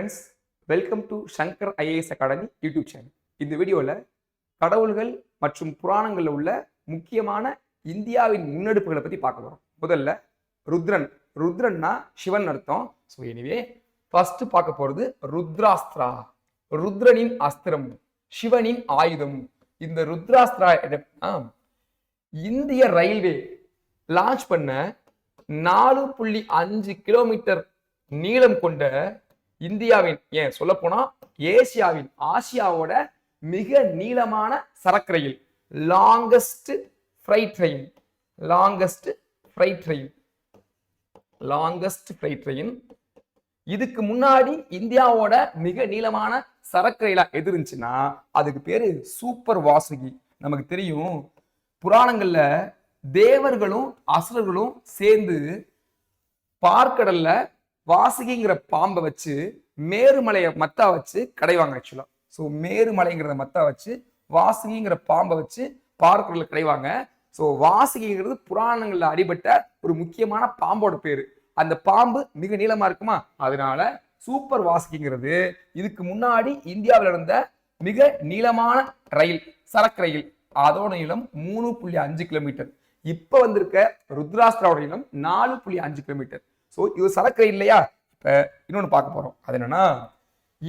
Friends welcome to Shankar IAS academy YouTube channel இந்த வீடியோவில் கடவுள்கள் மற்றும் புராணங்களில் உள்ள முக்கியமான இந்தியாவின் முன்னெடுப்புகளை பற்றி பார்க்க போகிறோம் முதல்ல ருத்ரன். ருத்ரன்னா சிவன் அர்த்தம். ஸோ எனிவே ஃபர்ஸ்ட் பார்க்க போகிறது ருத்ராஸ்திரா. ருத்ரனின் அஸ்திரம் சிவனின் ஆயுதம். இந்த ருத்ராஸ்திரா இந்திய ரயில்வே லான்ச் பண்ண நாலு புள்ளி அஞ்சு கிலோமீட்டர் நீளம் கொண்ட இந்தியாவின் ஏன் சொல்ல ஏசியாவின் ஆசியாவோட மிக நீளமான சரக்கு ரயில் longest freight train longest freight train longest freight train இதுக்கு முன்னாடி இந்தியாவோட மிக நீளமான சரக்கு ரயிலா எது இருந்துச்சுன்னா அதுக்கு பேரு சூப்பர் வாசுகி. நமக்கு தெரியும் புராணங்கள்ல தேவர்களும் அசுரர்களும் சேர்ந்து பார்க்கடல்ல வாசுகிங்கிற பாம்பை வச்சு மேருமலையை மத்தா வச்சு கடைவாங்க ஆக்சுவலா. ஸோ மேருமலைங்கிறத மத்தா வச்சு வாசுகிங்கிற பாம்பை வச்சு பார்க்கடல்ல கடைவாங்க ஸோ வாசுகிங்கிறது புராணங்கள்ல அடிபட்ட ஒரு முக்கியமான பாம்போட பேரு. அந்த பாம்பு மிக நீளமா இருக்குமா? அதனால சூப்பர் வாசுகிங்கிறது. இதுக்கு முன்னாடி இந்தியாவில் நடந்த மிக நீளமான ரயில் சரக்கு ரயில். அதோட நீளம் மூணு புள்ளி அஞ்சு கிலோமீட்டர். இப்போ வந்திருக்க ருத்ராஸ்திராவோட நீளம் நாலு புள்ளி அஞ்சு கிலோமீட்டர். ஸோ இது சரக்கு ரயில் இல்லையா? இப்போ இன்னொன்று பார்க்க போகிறோம் அது என்னன்னா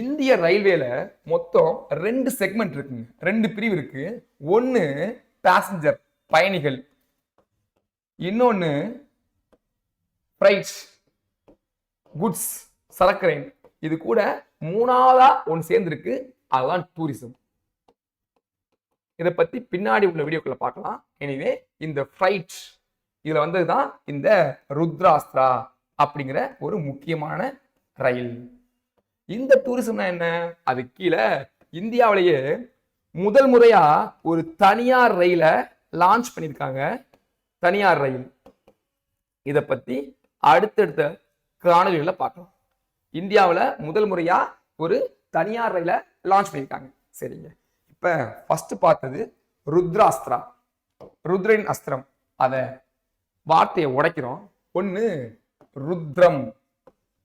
இந்திய ரயில்வேல மொத்தம் ரெண்டு செக்மெண்ட் இருக்குங்க. ரெண்டு பிரிவு இருக்கு. ஒன்று பேசஞ்சர் பயணிகள். இன்னொன்று ஃப்ரைட்ஸ் குட்ஸ் சரக்கு ரயில். இது கூட மூணாவதா ஒன்று சேர்ந்துருக்கு. அதுதான் டூரிசம் இதை பத்தி பின்னாடி உள்ள வீடியோக்களை பார்க்கலாம். எனிவே இந்த ஃப்ரைட் வந்தது தான் இந்த ருத்ராஸ்திரா. அப்படிங்கிற ஒரு முக்கியமான ரயில். இந்த டூரிசம்னா என்ன? அது கீழே இந்தியாவிலேயே முதல் முறையா ஒரு தனியார் ரயில லான்ச் பண்ணியிருக்காங்க. தனியார் ரயில். இதை பத்தி அடுத்தடுத்த காணொலிகளை பார்க்கலாம். இந்தியாவில் முதல் முறையா ஒரு தனியார் ரயில லான்ச் பண்ணியிருக்காங்க. சரிங்க. இப்ப ஃபர்ஸ்ட் பார்த்தது ருத்ராஸ்திரா ருத்ரன் அஸ்திரம். அதை வார்த்தையை உடைக்கிறோம். ஒன்று ருத்ரம்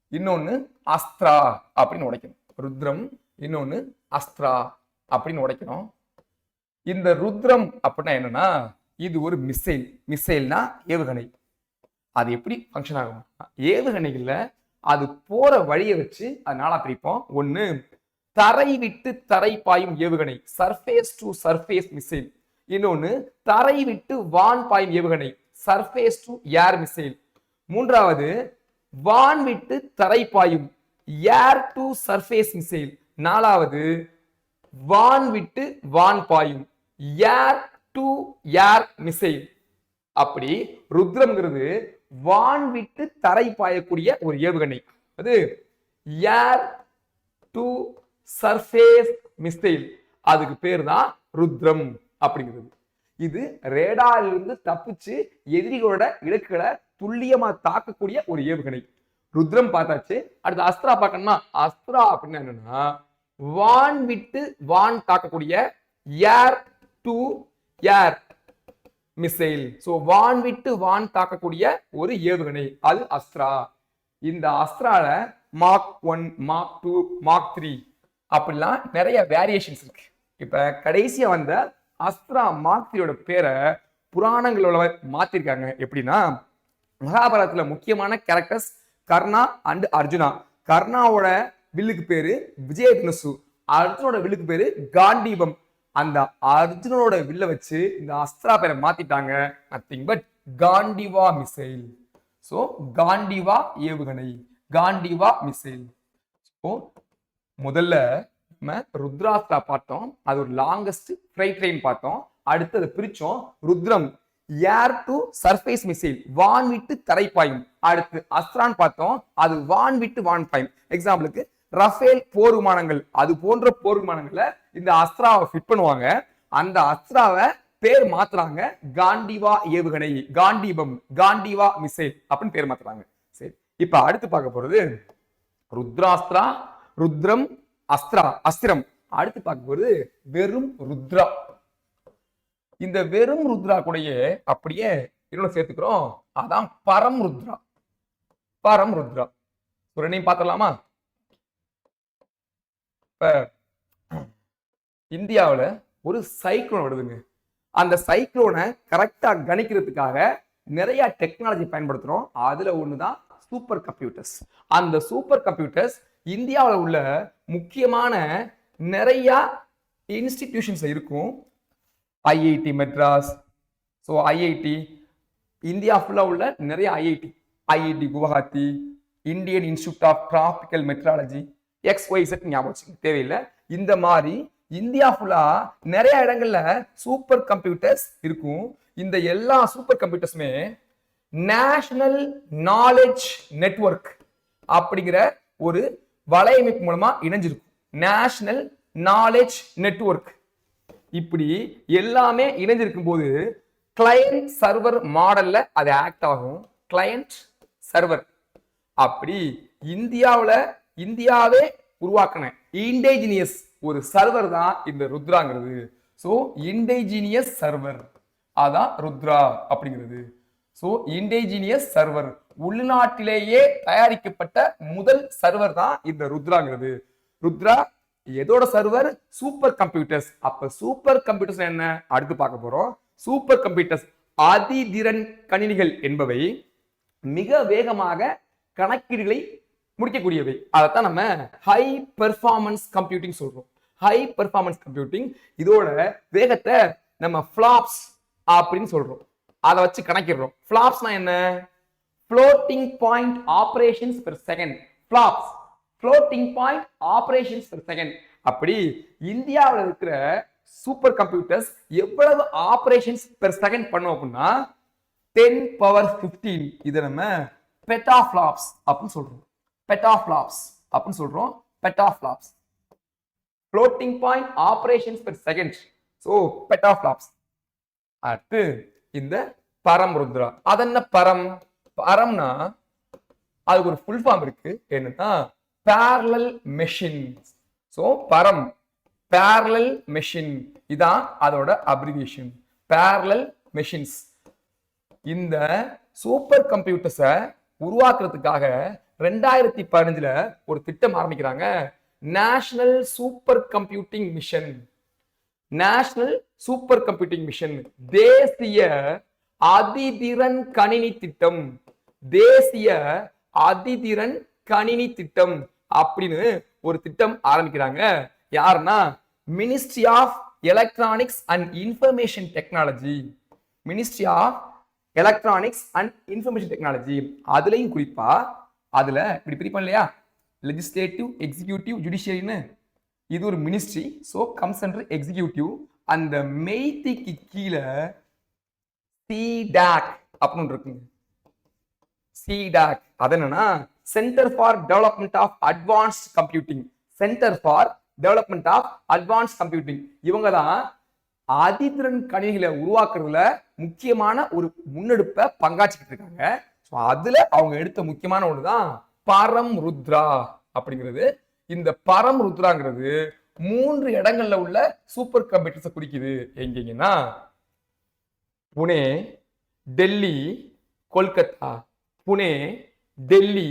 இன்னொன்று அஸ்திரா அப்படின்னு உடைக்கணும். ருத்ரம் இன்னொன்று அஸ்திரா அப்படின்னு உடைக்கணும். இந்த ருத்ரம் அப்படின்னா என்னன்னா இது ஒரு மிசைல். மிசைல்னா ஏவுகணை. அது எப்படி ஃபங்க்ஷன் ஆகும் ஏவுகணைகள்ல அது போற வழியை வச்சு அது நாளா பிரிப்போம். ஒன்று தரை விட்டு தரை பாயும் ஏவுகணை. சர்ஃபேஸ் டு சர்ஃபேஸ் மிசைல் இன்னொன்னு தரை விட்டு வான் பாயும் ஏவுகணை. சர்ஃபேஸ் டு ஏர் மிசைல் மூன்றாவது வான் விட்டு தரை பாயும் ஏர் டு சர்ஃபேஸ் மிசைல் நாலாவது வான் விட்டு வான் பாயும் ஏர் டு ஏர் மிசைல். அப்படி ருத்ரம்ங்கிறது வான் விட்டு தரை பாயக்கூடிய ஒரு ஏவுகணை. அது ஏர் டு சர்ஃபேஸ் மிசைல். அதுக்கு பேர் தான் ருத்ரம் அப்படிங்கிறது. இது ரேடாரிலிருந்து தப்பிச்சு எதிரிகளோட இலக்குகளை துல்லியமா தாக்கக்கூடிய ஒரு ஏவுகணை. ருத்ரம் பார்த்தாச்சு. அடுத்து அஸ்திரா பார்க்கணும்னா அஸ்திரா அப்படின்னு என்னன்னா வான் விட்டு வான் தாக்கக்கூடிய air to air missile. So வான் விட்டு வான் தாக்கக்கூடிய ஒரு ஏவுகணை. அது அஸ்த்ரா. இந்த அஸ்த்ரால mark one mark two mark three அப்படிலாம் நிறைய வேரியேஷன்ஸ் இருக்கு. இப்ப கடைசியா வந்த அஸ்த்ரா மார்க் பேரை புராணங்களோட மாத்திருக்காங்க. எப்படின்னா மகாபாரதத்துல முக்கியமான கேரக்டர்ஸ் கர்ணா அண்ட் அர்ஜுனா. கர்ணாவோட வில்லுக்கு பேரு விஜய அர்ஜுனோட வில்லுக்கு பேரு காண்டீபம். அந்த அர்ஜுனனோட வில்ல வச்சு இந்த அஸ்திரா பேரை மாத்திட்டாங்க. Nothing but Gandiva missile. So Gandiva ஏவுகணை. காண்டிவா மிசைல். ஸோ முதல்ல நம்ம ருத்ராஸ்திரா பார்த்தோம். அது ஒரு லாங்கஸ்ட் ஃப்ரைட் ட்ரெயின் பார்த்தோம். அடுத்து அதை பிரிச்சோம் Rudram. Air to surface missile வான் விட்டு தரை பாயும் அடுத்து அஸ்திரான் பார்த்தோம். அது வான் விட்டு வான் பாயும். எக்ஸாம்பிளுக்கு ரஃபேல் போர் விமானங்கள். அது போன்ற போர் விமானங்களை இந்த அஸ்திராவை ஃபிட் பண்ணுவாங்க. அந்த அஸ்திராவை பேர் மாத்துறாங்க. காண்டிவா ஏவுகணை காண்டிபம் காண்டிவா மிசைல் அப்படின்னு பேர் மாத்துறாங்க. சரி இப்ப அடுத்து பார்க்க போறது ருத்ராஸ்திரா ருத்ரம் அஸ்திரா அஸ்திரம். அடுத்து பார்க்கும்போது வெறும் ருத்ரா. இந்த வெறும் ருத்ரா கூடயே அப்படியே இன்னொன்று சேர்த்துக்கிறோம். அதான் பரம் ருத்ரா. பரம் ருத்ரா. ஒரு ரெண்டையும் பார்த்துடலாமா? இப்ப இந்தியாவில் ஒரு சைக்ளோன் வருதுங்க. அந்த சைக்ளோனை கரெக்டா கணிக்கிறதுக்காக நிறைய டெக்னாலஜி பயன்படுத்துறோம். அதுல ஒண்ணுதான் சூப்பர் கம்ப்யூட்டர்ஸ் அந்த சூப்பர் கம்ப்யூட்டர்ஸ் இந்தியாவில் உள்ள முக்கியமான நிறைய இன்ஸ்டிடியூஷன்ஸ் இருக்கும். IIT Madras so IIT India ஃபுல்லாக உள்ள நிறைய IIT IIT Guwahati Indian institute of tropical meteorology X Y set ஞாபகம் வச்சுக்க தேவையில்லை. இந்த மாதிரி இந்தியா ஃபுல்லா நிறைய இடங்கள்ல சூப்பர் கம்ப்யூட்டர்ஸ் இருக்கும். இந்த எல்லா சூப்பர் கம்ப்யூட்டர்ஸுமே நேஷனல் நாலேஜ் நெட்வொர்க் அப்படிங்கிற ஒரு வலையமைப்பு மூலமா இணைஞ்சிருக்கும். நேஷனல் நாலேஜ் நெட்வொர்க் இப்படி எல்லாமே இணைஞ்சிருக்கும் போது கிளையண்ட் சர்வர் மாடல்ல அது ஆக்ட் ஆகும். கிளையண்ட் சர்வர் அப்படி இந்தியாவில் இந்தியாவே உருவாக்கின இண்டேஜினியஸ் ஒரு சர்வர் தான் இந்த ருத்ராங்கிறது. ஸோ இண்டேஜினியஸ் சர்வர் அதான் ருத்ரா அப்படிங்கிறது. ஸோ இண்டேஜினியஸ் சர்வர் உள்நாட்டிலேயே தயாரிக்கப்பட்ட முதல் சர்வர் தான் இந்த ருத்ராங்கிறது. ருத்ரா எதோட சர்வர் சூப்பர் கம்ப்யூட்டர்ஸ் அப்ப சூப்பர் கம்ப்யூட்டர்ஸ் என்ன? அடுத்து பார்க்க போறோம். சூப்பர் கம்ப்யூட்டர்ஸ் அதிதிறன் கணினிகள் என்பவை மிக வேகமாக கணக்கீடுகளை முடிக்கக்கூடியவை. அதைத்தான் நம்ம ஹை பெர்ஃபார்மன்ஸ் கம்ப்யூட்டிங் சொல்றோம். ஹை பெர்ஃபார்மன்ஸ் கம்ப்யூட்டிங் இதோட வேகத்தை நம்ம ஃபிளாப்ஸ் அப்படின்னு சொல்றோம். அதை வச்சு கணக்கிடுறோம். ஃபிளாப்ஸ்னா என்ன? Floating point operations per second flops floating point operations per second அப்படி இந்தியாவில் இருக்கிற சூப்பர் கம்ப்யூட்டர்ஸ் எவ்வளவு ஆப்ரேஷன்ஸ் பெர் செகண்ட் பண்ணும் அப்படின்னா டென் பவர் ஃபிஃப்டீன் இதை நம்ம பெட்டாஃப்ளாப்ஸ் அப்படின்னு சொல்றோம். பெட்டாஃப்ளாப்ஸ் அப்படின்னு சொல்றோம். Petaflops floating point operations per second so petaflops அடுத்து இந்த பரம் ருத்ரா அது என்ன பரம்? பரம்னா அதுக்கு ஒரு ஃபுல் ஃபார்ம் இருக்கு. என்னன்னா parallel machine so Param parallel machine இதான் அதோட அப்ரிவியேஷன் பேரலல் மெஷின்ஸ் இந்த சூப்பர் கம்ப்யூட்டர்ஸை உருவாக்குறதுக்காக ரெண்டாயிரத்தி பதினஞ்சுல ஒரு திட்டம் ஆரம்பிக்கிறாங்க. National super computing mission national super computing mission தேசிய அதிதிறன் கணினி திட்டம். தேசிய அதிதிறன் கணினி திட்டம் அப்படின்னு ஒரு திட்டம் ஆரம்பிக்கிறாங்க. யாருன்னா ministry of electronics and information technology ministry of electronics and information technology அதுலயும் குறிப்பா அதுல இப்படி பிரிப்போம் இல்லையா? லெஜிஸ்லேட்டிவ் எக்ஸிக்யூட்டிவ் ஜுடிஷியரின்னு இது ஒரு ministry so comes under executive அந்த மெய்திக்கு கீழே சிடாக் அப்படின்னு இருக்குங்க. சிடாக் அது என்னன்னா centre for development of advanced computing centre for development of advance computing இவங்க தான் அதிதிறன் கணினிகளை உருவாக்குறதுல முக்கியமான ஒரு முன்னெடுப்பை பங்காற்றிக்கிட்டு இருக்காங்க. ஸோ அதுல அவங்க எடுத்த முக்கியமான ஒன்று தான் பரம் ருத்ரா அப்படிங்கிறது. இந்த பரம் ருத்ராங்கிறது மூன்று இடங்கள்ல உள்ள சூப்பர் கம்ப்யூட்டர்ஸை குறிக்குது எங்கெங்கன்னா புனே டெல்லி கொல்கத்தா. புனே டெல்லி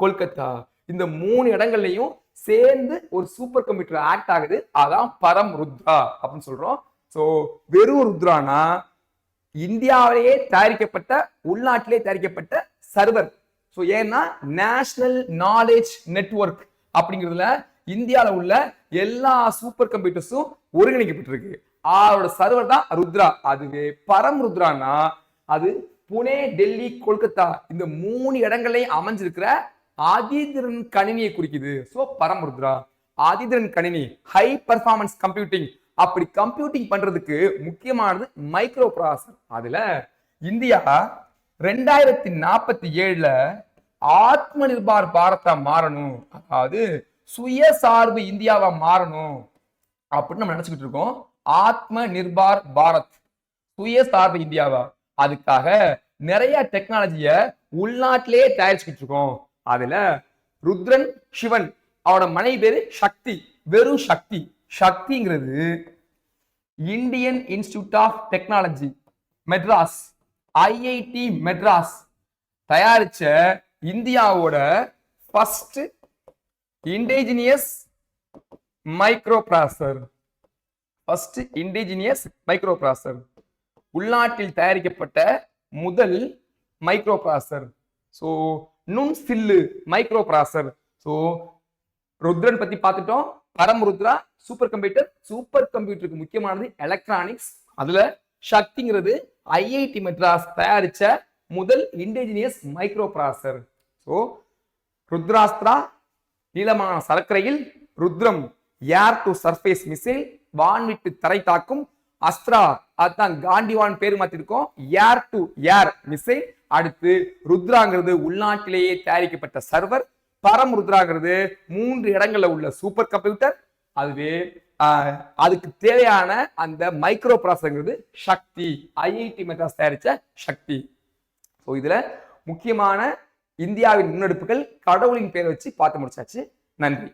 கொல்கத்தா. இந்த மூணு இடங்கள்லையும் சேர்ந்து ஒரு சூப்பர் கம்ப்யூட்டர் ஆக்ட் ஆகுது. அதான் பரம் ருத்ரா அப்படின்னு சொல்றோம். ஸோ வெறும் ருத்ரானா இந்தியாவிலேயே தயாரிக்கப்பட்ட உள்நாட்டிலே தயாரிக்கப்பட்ட சர்வர் ஸோ ஏன்னா நேஷனல் நாலேஜ் நெட்வொர்க் அப்படிங்கிறதுல இந்தியாவில் உள்ள எல்லா சூப்பர் கம்ப்யூட்டர்ஸும் ஒருங்கிணைக்கப்பட்டிருக்கு. அதோட சர்வர் தான் ருத்ரா. அதுவே பரம் ருத்ரானா அது புனே டெல்லி கொல்கத்தா இந்த மூணு இடங்கள்லையும் அமைஞ்சிருக்கிற ஆதிதிரன் கணினியை குறிக்குது. ஸோ பரம் ருத்ரா ஆதிதிரன் கணினி ஹை பர்ஃபார்மன்ஸ் கம்ப்யூட்டிங் அப்படி கம்ப்யூட்டிங் பண்றதுக்கு முக்கியமானது மைக்ரோ ப்ராசஸர் அதுல இந்தியா ரெண்டாயிரத்தி நாற்பத்தி ஏழுல ஆத்ம நிர்பார் பாரதா மாறணும். அதாவது சுயசார்பு இந்தியாவா மாறணும். அப்படின்னு நம்ம நினைச்சுக்கிட்டு இருக்கோம். ஆத்ம நிர்பார் பாரத் சுயசார்பு இந்தியாவா? அதுக்காக நிறைய டெக்னாலஜிய உள்நாட்டிலேயே தயாரிச்சுக்கிட்டு இருக்கோம். அதுல ருத்ரன் சிவன் அவரோட மனைவி பேரு சக்தி வெறும் Shakti. சக்திங்கிறது Indian institute of technology Madras IIT Madras. தயாரிச்ச இந்தியாவோட first indigenous microprocessor first indigenous microprocessor உள்நாட்டில் தயாரிக்கப்பட்ட முதல் மைக்ரோ ப்ராசர் ஸோ நுண் சில்லு மைக்ரோ ப்ராசர் ஸோ ருத்ரன் பத்தி பார்த்துட்டோம். Param Rudra super computer super கம்ப்யூட்டருக்கு முக்கியமானது எலக்ட்ரானிக்ஸ் அதுல சக்திங்கிறது ஐஐடி மெட்ராஸ் தயாரிச்ச முதல் இண்டிஜினியஸ் மைக்ரோ ப்ராசர் ஸோ ருத்ராஸ்திரா நீளமான சரக்கரையில் Rudram air to surface missile வான்விட்டு தரை தாக்கும் அஸ்த்ரா அதுதான் காண்டிவான் பேர் மாத்திருக்கோம். ஏர் டு ஏர் மிசைல் அடுத்து ருத்ராங்கிறது உள்நாட்டிலேயே தயாரிக்கப்பட்ட சர்வர். பரம் ருத்ராங்கிறது மூன்று இடங்கள்ல உள்ள சூப்பர் கம்ப்யூட்டர் அதுவே ஆஹ், அதுக்கு தேவையான அந்த மைக்ரோ ப்ராசங்கிறது சக்தி. ஐஐடி மெட்ராஸ் தயாரிச்ச சக்தி. ஸோ இதுல முக்கியமான இந்தியாவின் முன்னெடுப்புகள் கடவுளின் பேரை வச்சு பார்த்து முடிச்சாச்சு. நன்றி.